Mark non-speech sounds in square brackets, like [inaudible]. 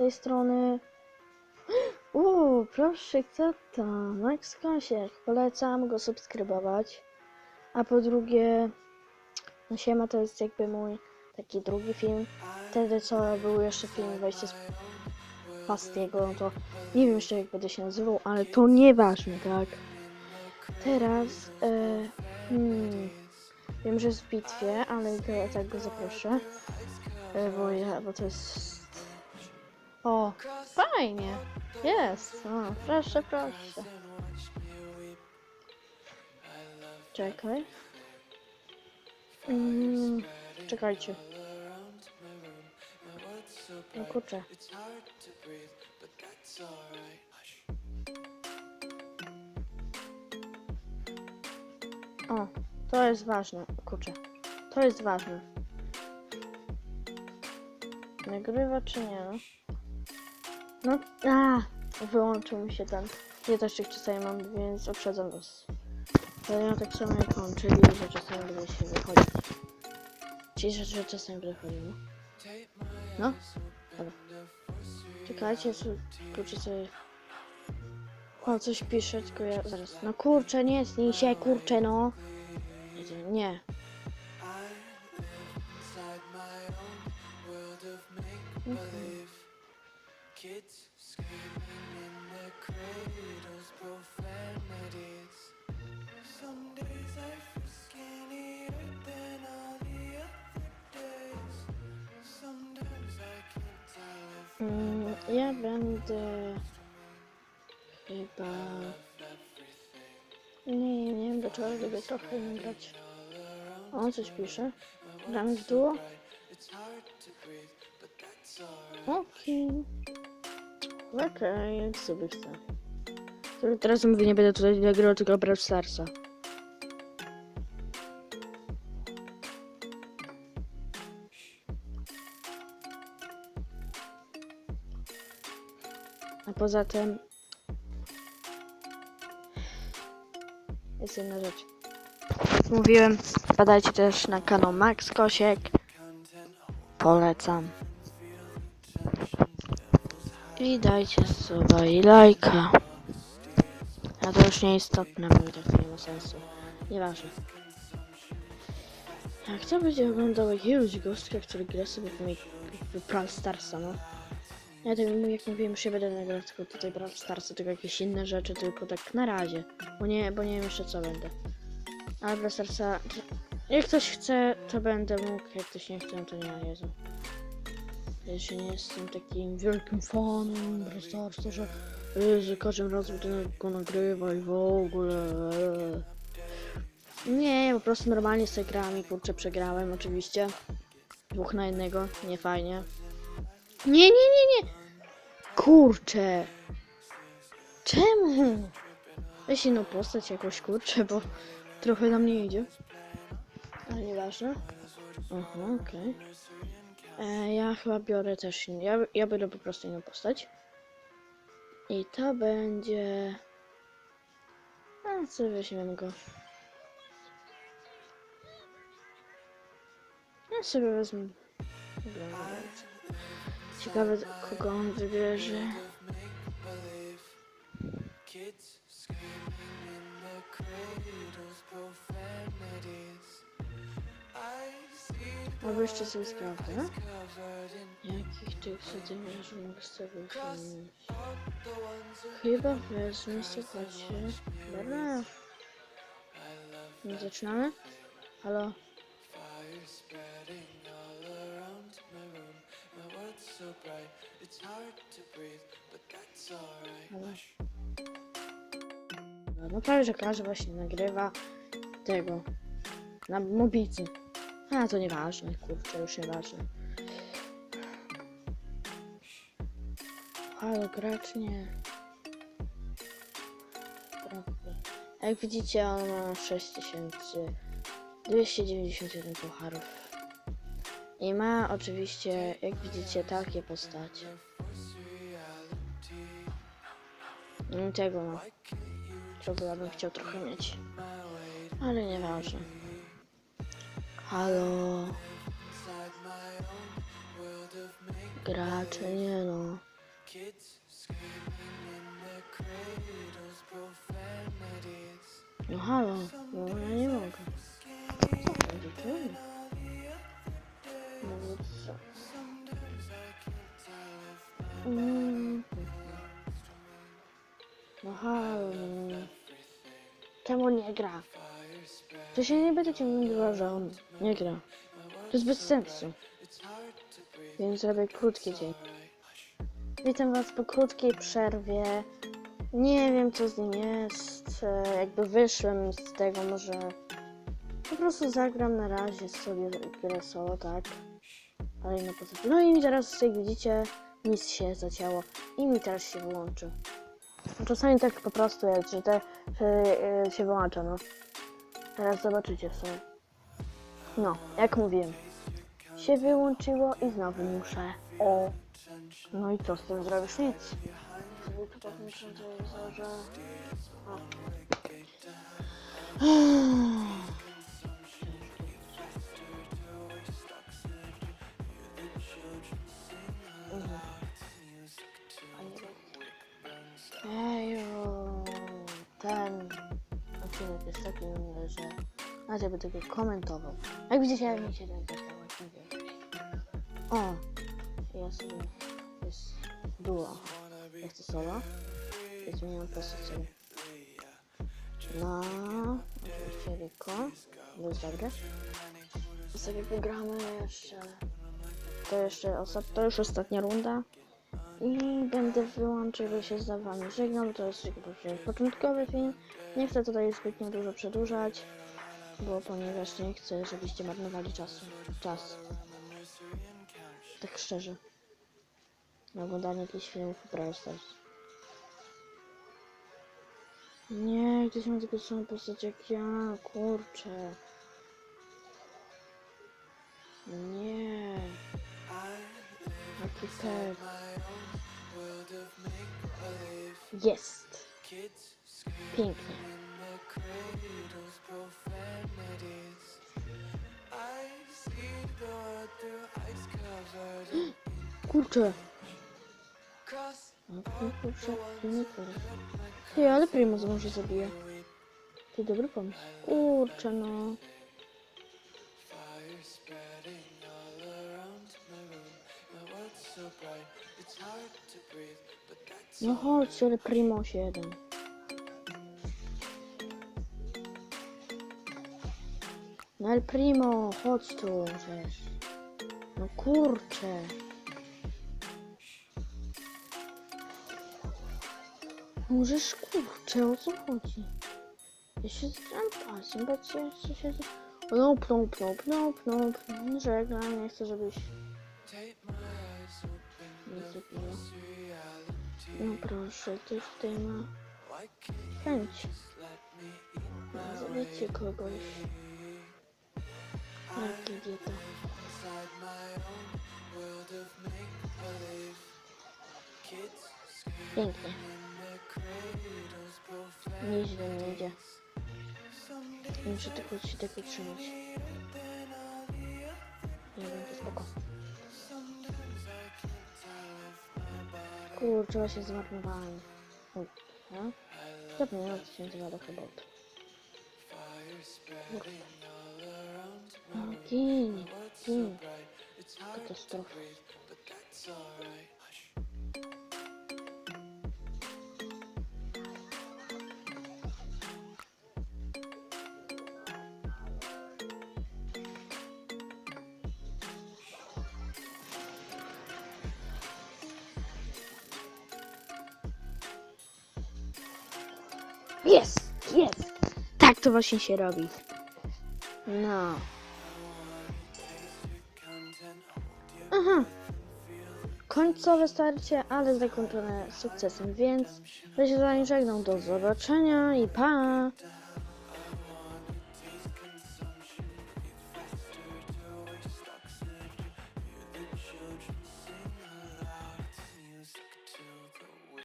tej strony. [gasps] Uuu, proszę, to? Max Kosiek. Polecam go subskrybować. A po drugie, no siema to jest jakby mój taki drugi film. Wtedy co był jeszcze film wejście z Pastiego, no to nie wiem jeszcze jak będę się nazywał, ale to nieważne, tak? Teraz, e, hmm, wiem, że jest w bitwie, ale tak go zaproszę, e, bo ja, bo to jest... O, fajnie, jest, o, proszę, proszę. Czekaj. Mm, czekajcie. No kurczę. O, to jest ważne. Kurczę. To jest ważne. Nagrywa czy nie? No, a, wyłączył mi się ten. Ja też tych czasami mam, więc uprzedzam was. Ale ja tak samo jak on, czyli że czasami będę się wychodzić. Czyli że, że czasami będę chodził, no. No, dobra. Czekajcie, kurczę sobie... O, coś pisze, tylko ja zaraz. No kurczę, nie snij się, kurczę, no. Nie. Ja będę chyba. Nie, nie wiem dlaczego lubię trochę nie grać. O, coś pisze. Gramy w duo? Okej. Okej, jak sobie chcę. To Teraz mówię, nie będę tutaj nagrywał tylko Brawl Starsa. A poza tym jest jedna rzecz. Jak mówiłem, wpadajcie też na kanał Max Kosiek. Polecam. I dajcie suba i lajka. A to już nieistotne, bo i tak nie ma sensu. Nieważne. Jak to będzie oglądał jakiegoś gościa, który gra sobie w, w Brawl Starsa, no. Ja tak jak mówiłem, już nie będę nagrywać tylko tutaj Brawl Starsa, tylko jakieś inne rzeczy, tylko tak na razie. Bo nie, bo nie wiem jeszcze co będę. Ale Brawl Starsa, jak ktoś chce, to będę mógł, jak ktoś nie chce, no to nie, Jezu. Się nie jestem takim wielkim fanem Brawl że, y, że każdym razem będę go nagrywa i w ogóle. Nie, po prostu normalnie sobie grałem i kurczę przegrałem oczywiście. Dwóch na jednego, nie fajnie. Nie, nie, nie, nie! Kurczę! Czemu? Weź inną postać jakoś kurczę, bo trochę nam nie idzie. Ale nieważne. Aha, okej. E, Ja chyba biorę też. Ja, ja biorę po prostu inną postać. I to będzie... A co weźmiemy go? Ja sobie wezmę. Ciekawe kogo on wybierze. cradles, profanities. I Albo jeszcze sobie sprawdzę. Jakich tych zadymiarzy mogę sobie Chyba wezmę, słuchajcie. Dobra. Nie zaczynamy? Halo? No, no prawie, że każdy właśnie nagrywa tego na mobilce. A to nieważne, kurczę, już nieważne. Halo, gracz nie. Jak widzicie, on ma 6291 pucharów. I ma oczywiście, jak widzicie, takie postacie. I tego ma. Czego ja bym chciał trochę mieć. Ale nieważne. Halo. Gracze, nie no. No halo, no ja nie mogę. Co będzie? No co? No halo. no. Czemu nie gra? To się nie będę ciągnęła, że on nie gra. To jest bez sensu. Więc zrobię krótki dzień. Witam was po krótkiej przerwie. Nie wiem co z nim jest. e, Jakby wyszłem z tego, może po prostu zagram na razie sobie grę solo, tak? Ale na poza tym. No i teraz jak widzicie, nic się zacięło i mi teraz się wyłączy. Czasami tak po prostu jest, że te że, e, się wyłącza, no. Teraz zobaczycie sobie. No, jak mówiłem. Się wyłączyło i znowu muszę. O. No i co z tym zrobisz? Nic. Sobie tu potem przy Nadia by tego komentował. Jak widzicie, ja mi się ten wiem. O, ja sobie, jest duo. Ja chcę solo. I zmieniam postać sobie. No, oczywiście Rico. To jest. I sobie wygramy jeszcze. To jeszcze to już ostatnia runda. I będę wyłączył, się z wami żegnam. To jest film początkowy film. Nie chcę tutaj zbytnio dużo przedłużać, bo ponieważ nie chcę, żebyście marnowali czasu. Czas. Tak szczerze. Na oglądanie jakichś filmów Brawl. Nie, ktoś ma tylko samą postać jak ja, kurczę. Nie. Jaki believe. Jest. Pięknie. Kurczę. No, kurczę, nie. Ty, ale Primus może zabije. To dobry pomysł. Kurczę, no. No chodź, ale Primus jeden. No ale Primo, chodź tu, żeś. No kurczę. Możesz kurczę, o co chodzi? Ja się zgram pasem, bo cię jeszcze się... Nope, nope, nope, nope, nope. Żegnam, nie chcę, żebyś nie zrobiła. No proszę, w tej ma chęć. Zabicie kogoś. Jak idiota. Inside my own world of make believe? Kids screaming Pięknie. in their cradles, profane. Nieźle mi idzie. Muszę tylko się tego trzymać. Nie to spoko. Kurczę, się zmarnowałem. Oj, no? Zapomniałem, jak to się nazywa do chyba. Fire Katastrofa. Jest! Jest! Tak to właśnie się robi. No. Aha. Końcowe starcie, ale zakończone sukcesem, więc ja się z wami żegnam. Do zobaczenia i pa!